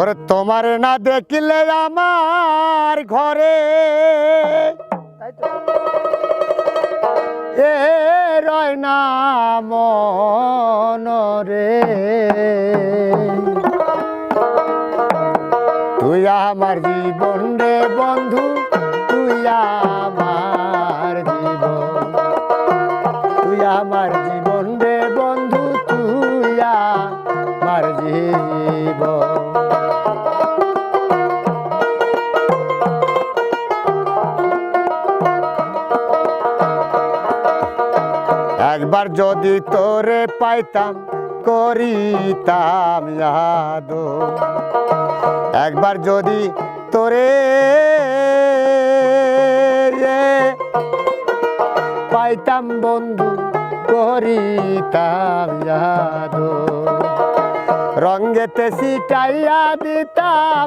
ওরে তোমার না দেখলে আমার ঘরে। এ রয় না রে। তুই আমার জীবন রে বন্ধু তুই আমার জীবন। তুই আমার জীবন রে বন্ধু তুই আমার জীবন। একবার যদি তোরে পাইতাম, করিতাম ইয়াদ একবার যদি তোরে পাইতাম বন্ধু, করিতাম ইয়াদ রঙ্গেতে সিটাইয়া দিতাম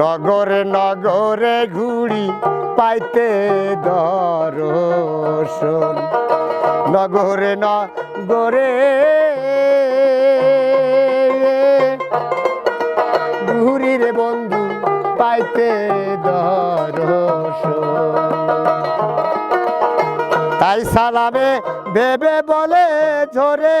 নগরে নগরে ঘুড়ি পাইতে দর্শন। নগরে নগরে ঘুরি রে বন্ধু পাইতে দর্শন। তাই সালামে ভেবে বলে ঝরে।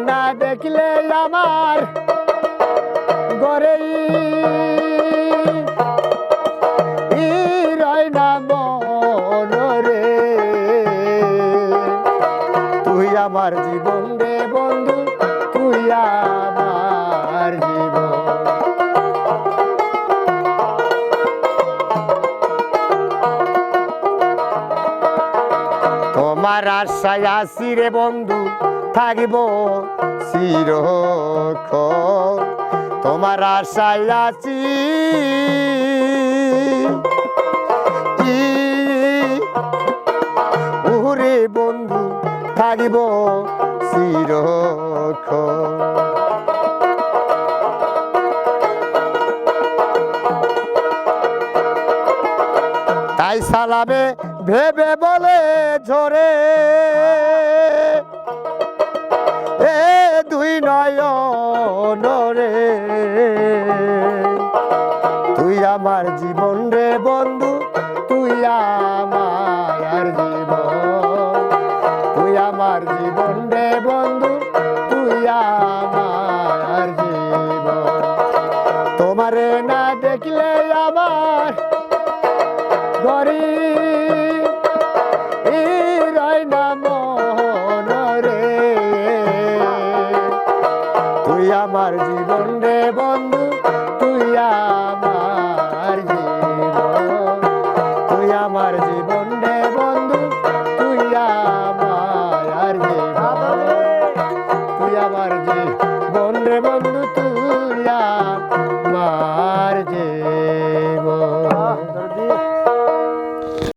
তোমার আশায় আসি রে বন্ধু থাকিব চিরক্ষণ। তোমার আশায় আছি। উরে বন্ধু থাকিব চিরক্ষণ। তাই সালাবে ভেবে বলে ঝরে। এ দুই নয়ন রে। তুই আমার জীবন রে বন্ধু, তুই আমার দেখলে আমার গরিব রয়না রে। তুই আমার জীবন রে বন্ধু, তুই আমার জীবন। তুই আমার জীবন রে বন্ধু, তুই আমার জীবন। তুই আমার জীবন রে বন্ধু, তুই আমার